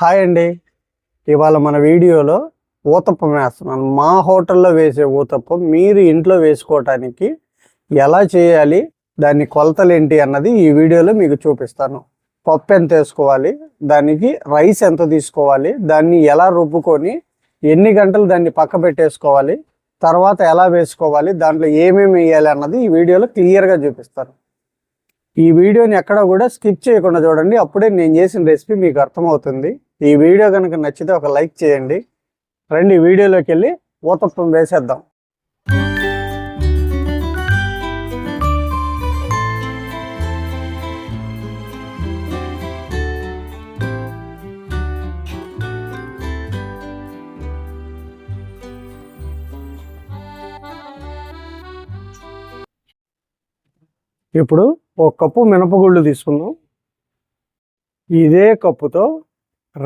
Hi అండి. ఇవాళ మన వీడియోలో ఊతప్పం వేస్తున్నాను. మా హోటల్లో వేసే ఊతప్పం మీరు ఇంట్లో వేసుకోవటానికి ఎలా చేయాలి దాని కొలతలు ఏంటి అన్నది ఈ వీడియోలో మీకు చూపిస్తాను. పప్పు ఎంత వేసుకోవాలి దానికి రైస్ ఎంత తీసుకోవాలి దాన్ని ఎలా రుబ్బుకొని ఎన్ని గంటలు దాన్ని పక్క పెట్టేసుకోవాలి తర్వాత ఎలా వేసుకోవాలి దాంట్లో ఏమేమి వేయాలి అన్నది ఈ వీడియోలో క్లియర్గా చూపిస్తాను. ఈ వీడియోని ఎక్కడ కూడా స్కిప్ చేయకుండా చూడండి. అప్పుడే నేను చేసిన రెసిపీ మీకు అర్థమవుతుంది. ఈ వీడియో కనుక నచ్చితే ఒక లైక్ చేయండి. రండి వీడియోలోకి వెళ్ళి ఊతప్పం వేసేద్దాం. ఇప్పుడు ఒక కప్పు మినపగుళ్ళు తీసుకుందాం. ఇదే కప్పుతో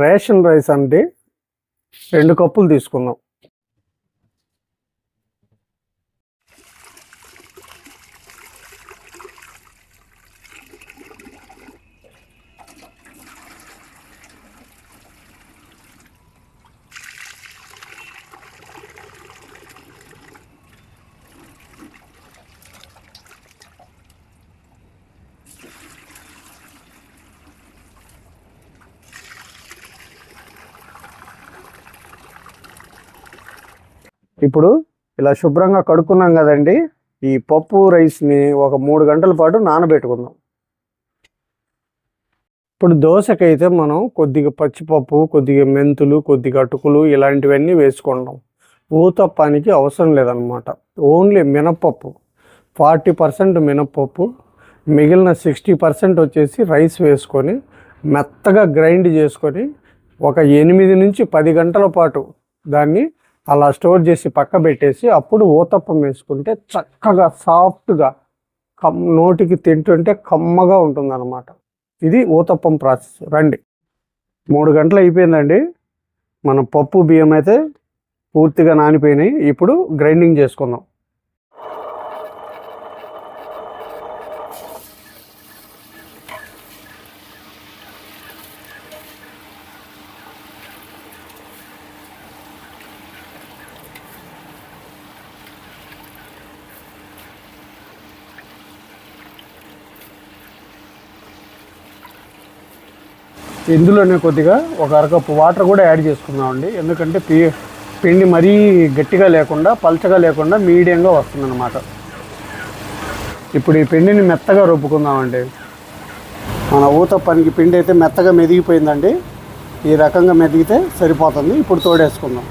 రేషన్ రైస్ అంటే రెండు కప్పులు తీసుకుందాం. ఇప్పుడు ఇలా శుభ్రంగా కడుక్కున్నాం కదండి. ఈ పప్పు రైస్ని ఒక మూడు గంటల పాటు నానబెట్టుకుందాం. ఇప్పుడు దోశకైతే మనం కొద్దిగా పచ్చిపప్పు కొద్దిగా మెంతులు కొద్దిగా అటుకులు ఇలాంటివన్నీ వేసుకుంటాం ఊతప్పానికి అవసరం లేదనమాట. ఓన్లీ మినప్పప్పు. ఫార్టీ పర్సెంట్ మినప్పప్పు. మిగిలిన సిక్స్టీ పర్సెంట్ వచ్చేసి రైస్ వేసుకొని మెత్తగా గ్రైండ్ చేసుకొని ఒక ఎనిమిది నుంచి పది గంటల పాటు దాన్ని అలా స్టోర్ చేసి పక్క పెట్టేసి అప్పుడు ఊతప్పం వేసుకుంటే చక్కగా సాఫ్ట్గా కమ్ నోటికి తింటుంటే కమ్మగా ఉంటుందన్నమాట. ఇది ఊతప్పం ప్రాసెస్. రండి. మూడు గంటలు అయిపోయిందండి. మన పప్పు బియ్యం అయితే పూర్తిగా నానిపోయినాయి. ఇప్పుడు గ్రైండింగ్ చేసుకుందాం. ఇందులోనే కొద్దిగా ఒక అరకప్పు వాటర్ కూడా యాడ్ చేసుకుందామండి. ఎందుకంటే పి పిండి మరీ గట్టిగా లేకుండా పల్చగా లేకుండా మీడియంగా వస్తుందన్నమాట. ఇప్పుడు ఈ పిండిని మెత్తగా రుబ్బుకుందామండి. మన ఊత పనికి పిండి అయితే మెత్తగా మెదిగిపోయిందండి. ఈ రకంగా మెదిగితే సరిపోతుంది. ఇప్పుడు తోడేసుకుందాం.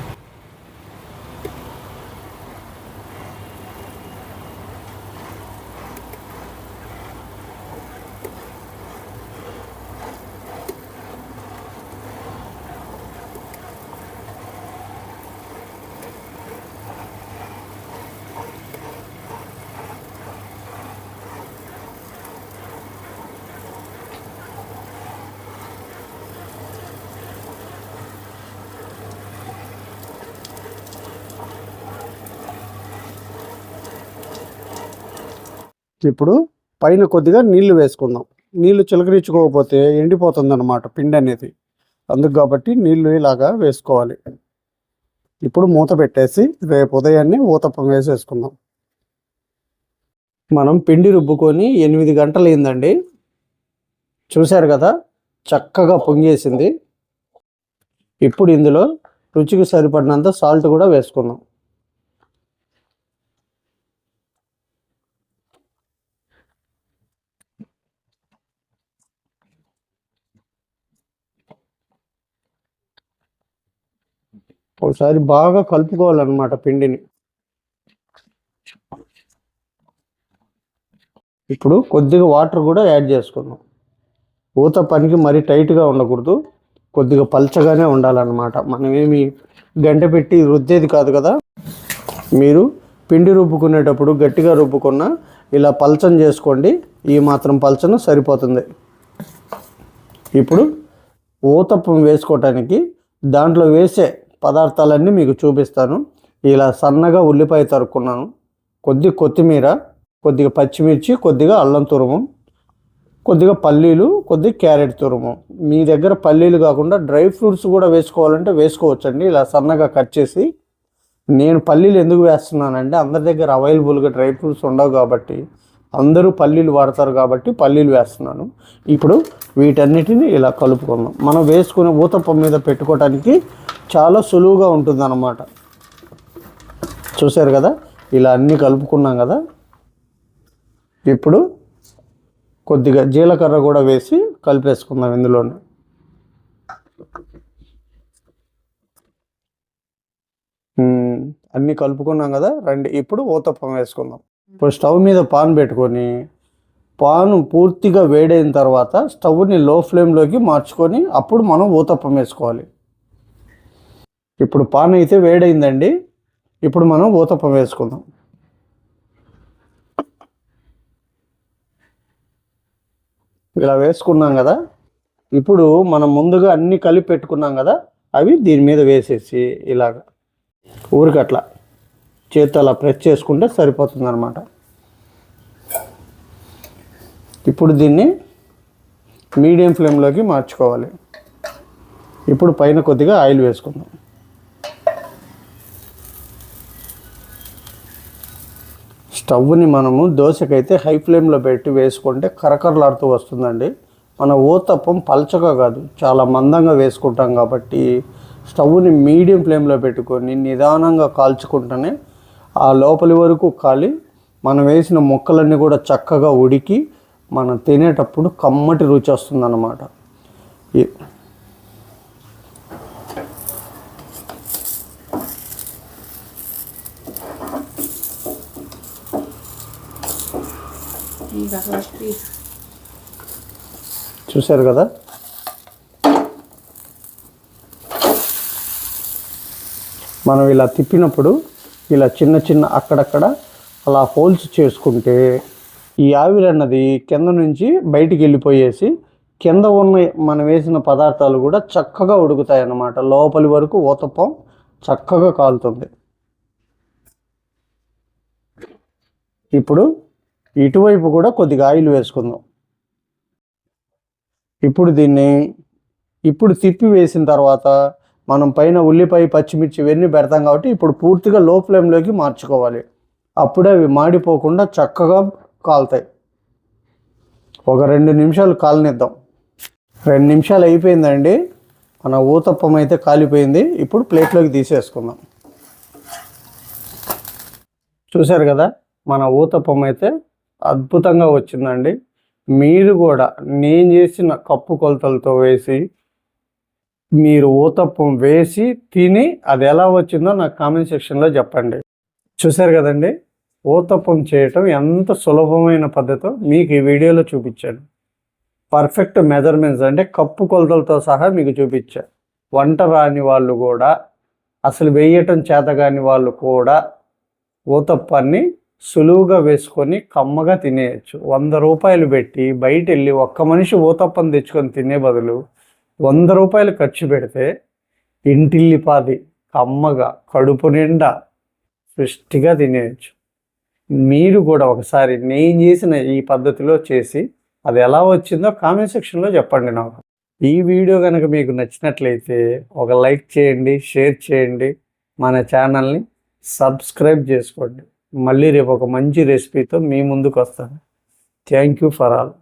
ఇప్పుడు పైన కొద్దిగా నీళ్ళు వేసుకుందాం. నీళ్ళు చిలకరించుకోకపోతే ఎండిపోతుంది అనమాట పిండి అనేది. అందుకు కాబట్టి నీళ్ళు ఇలాగా వేసుకోవాలి. ఇప్పుడు మూత పెట్టేసి రేపు ఉదయాన్నే ఊతప్పం వేసేసుకుందాం. మనం పిండి రుబ్బుకొని ఎనిమిది గంటలు అయిందండి. చూశారు కదా? చక్కగా పొంగేసింది. ఇప్పుడు ఇందులో రుచికి సరిపడినంత సాల్ట్ కూడా వేసుకుందాం. ఒకసారి బాగా కలుపుకోవాలన్నమాట పిండిని. ఇప్పుడు కొద్దిగా వాటర్ కూడా యాడ్ చేసుకుందాం. ఊత పనికి మరీ టైట్గా ఉండకూడదు. కొద్దిగా పల్చగానే ఉండాలన్నమాట. మనమేమి గంట పెట్టి రుద్దేది కాదు కదా. మీరు పిండి రుబ్బుకునేటప్పుడు గట్టిగా రుబ్బుకున్న ఇలా పల్చం చేసుకోండి. ఈ మాత్రం పల్చన సరిపోతుంది. ఇప్పుడు ఊతప్పం వేసుకోవటానికి దాంట్లో వేసే పదార్థాలన్నీ మీకు చూపిస్తాను. ఇలా సన్నగా ఉల్లిపాయ తరుక్కున్నాను. కొద్ది కొత్తిమీర కొద్దిగా పచ్చిమిర్చి కొద్దిగా అల్లం తురుము కొద్దిగా పల్లీలు కొద్దిగా క్యారెట్ తురుము. మీ దగ్గర పల్లీలు కాకుండా డ్రై ఫ్రూట్స్ కూడా వేసుకోవాలంటే వేసుకోవచ్చండి. ఇలా సన్నగా కట్ చేసి నేను పల్లీలు ఎందుకు వేస్తున్నానంటే అందరి దగ్గర అవైలబుల్గా డ్రై ఫ్రూట్స్ ఉండవు కాబట్టి అందరూ పల్లీలు వాడతారు కాబట్టి పల్లీలు వేస్తున్నాను. ఇప్పుడు వీటన్నిటిని ఇలా కలుపుకుందాం. మనం వేసుకునే ఊతప్పం మీద పెట్టుకోవడానికి చాలా సులువుగా ఉంటుంది అన్నమాట చూశారు కదా? ఇలా అన్నీ కలుపుకున్నాం కదా? ఇప్పుడు కొద్దిగా జీలకర్ర కూడా వేసి కలిపేసుకుందాం ఇందులోనే. అన్నీ కలుపుకున్నాం కదా? రండి ఇప్పుడు ఊతప్పం వేసుకుందాం. ఇప్పుడు స్టవ్ మీద పాన్ పెట్టుకొని పాను పూర్తిగా వేడైన తర్వాత స్టవ్ని లో ఫ్లేమ్లోకి మార్చుకొని అప్పుడు మనం ఊతప్పం వేసుకోవాలి. ఇప్పుడు పాన్ అయితే వేడైందండి. ఇప్పుడు మనం ఊతప్పం వేసుకుందాం. ఇలా వేసుకున్నాం కదా. ఇప్పుడు మనం ముందుగా అన్నీ కలిపి పెట్టుకున్నాం కదా. అవి దీని మీద వేసేసి ఇలాగ ఊరికి చేతి అలా ప్రెస్ చేసుకుంటే సరిపోతుంది అనమాట ఇప్పుడు దీన్ని మీడియం ఫ్లేమ్లోకి మార్చుకోవాలి. ఇప్పుడు పైన కొద్దిగా ఆయిల్ వేసుకుందాం. స్టవ్ని మనము దోశకైతే హై ఫ్లేమ్లో పెట్టి వేసుకుంటే కరకరలాడుతూ వస్తుందండి. మన ఓతప్పం పలచగా కాదు చాలా మందంగా వేసుకుంటాం కాబట్టి స్టవ్ని మీడియం ఫ్లేమ్లో పెట్టుకొని నిదానంగా కాల్చుకుంటేనే ఆ లోపలి వరకు కాలి మనం వేసిన మొక్కలన్నీ కూడా చక్కగా ఉడికి మనం తినేటప్పుడు కమ్మటి రుచి వస్తుందన్నమాట. చూశారు కదా? మనం ఇలా తిప్పినప్పుడు ఇలా చిన్న చిన్న అక్కడక్కడ అలా హోల్స్ చేసుకుంటే ఈ ఆవిరి అన్నది కింద నుంచి బయటికి వెళ్ళిపోయేసి కింద ఉన్న మనం వేసిన పదార్థాలు కూడా చక్కగా ఉడుకుతాయి అన్నమాట లోపలి వరకు ఊతప్పం చక్కగా కాలుతుంది. ఇప్పుడు ఇటువైపు కూడా కొద్దిగా ఆయిల్ వేసుకుందాం. ఇప్పుడు దీన్ని ఇప్పుడు తిప్పి వేసిన తర్వాత మనం పైన ఉల్లిపాయ పచ్చిమిర్చి ఇవన్నీ పెడతాం కాబట్టి ఇప్పుడు పూర్తిగా లో ఫ్లేమ్లోకి మార్చుకోవాలి. అప్పుడే అవి మాడిపోకుండా చక్కగా కాలుతాయి. ఒక రెండు నిమిషాలు కాలనిద్దాం. రెండు నిమిషాలు అయిపోయిందండి. మన ఊతప్పం అయితే కాలిపోయింది. ఇప్పుడు ప్లేట్లోకి తీసేసుకుందాం. చూశారు కదా మన ఊతప్పం అయితే అద్భుతంగా వచ్చిందండి. మీరు కూడా నేను చేసిన కప్పు కొలతలతో వేసి మీరు ఊతప్పం వేసి తిని అది ఎలా వచ్చిందో నాకు కామెంట్ సెక్షన్లో చెప్పండి. చూశారు కదండి? ఊతప్పం చేయటం ఎంత సులభమైన పద్ధతో మీకు ఈ వీడియోలో చూపించాను. పర్ఫెక్ట్ మెజర్మెంట్స్ అంటే కప్పు కొలతలతో సహా మీకు చూపించా. వంట రాని వాళ్ళు కూడా అసలు వేయటం చేత కాని వాళ్ళు కూడా ఊతప్పాన్ని సులువుగా వేసుకొని కమ్మగా తినేయచ్చు. వంద రూపాయలు పెట్టి బయట వెళ్ళి ఒక్క మనిషి ఊతప్పం తెచ్చుకొని తినే బదులు వంద రూపాయలు ఖర్చు పెడితే ఇంటిల్లిపాది కమ్మగా కడుపు నిండా సృష్టిగా తినేయచ్చు. మీరు కూడా ఒకసారి నేను చేసిన ఈ పద్ధతిలో చేసి అది ఎలా వచ్చిందో కామెంట్ సెక్షన్లో చెప్పండి నాకు. ఈ వీడియో కనుక మీకు నచ్చినట్లయితే ఒక లైక్ చేయండి షేర్ చేయండి మన ఛానల్ని సబ్స్క్రైబ్ చేసుకోండి. మళ్ళీ రేపు ఒక మంచి రెసిపీతో మీ ముందుకు వస్తాను. Thank you for all